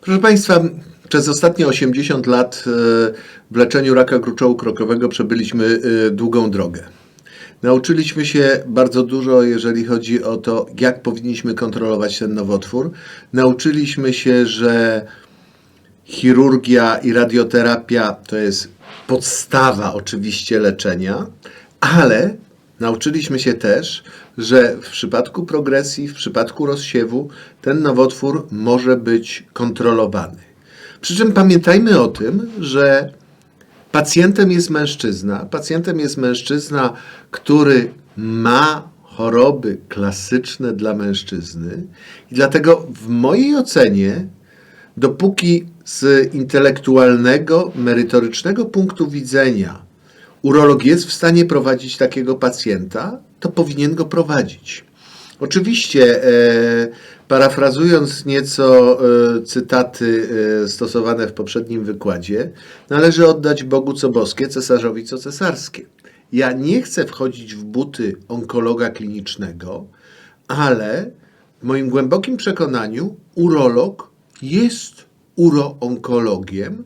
Proszę Państwa, przez ostatnie 80 lat e, w leczeniu raka gruczołu krokowego przebyliśmy e, długą drogę. Nauczyliśmy się bardzo dużo, jeżeli chodzi o to, jak powinniśmy kontrolować ten nowotwór. Nauczyliśmy się, że chirurgia i radioterapia to jest podstawa oczywiście leczenia, ale nauczyliśmy się też, że w przypadku progresji, w przypadku rozsiewu, ten nowotwór może być kontrolowany. Przy czym pamiętajmy o tym, że pacjentem jest mężczyzna. Pacjentem jest mężczyzna, który ma choroby klasyczne dla mężczyzny, i dlatego w mojej ocenie dopóki z intelektualnego, merytorycznego punktu widzenia urolog jest w stanie prowadzić takiego pacjenta, to powinien go prowadzić. Oczywiście, e, parafrazując nieco e, cytaty e, stosowane w poprzednim wykładzie, należy oddać Bogu co boskie, cesarzowi co cesarskie. Ja nie chcę wchodzić w buty onkologa klinicznego, ale w moim głębokim przekonaniu urolog jest uroonkologiem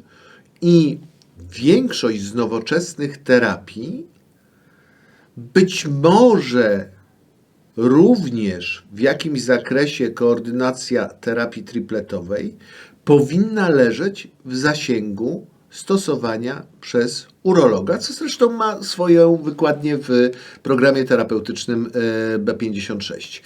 i większość z nowoczesnych terapii być może również w jakimś zakresie koordynacja terapii tripletowej powinna leżeć w zasięgu stosowania przez urologa, co zresztą ma swoją wykładnię w programie terapeutycznym e, B56.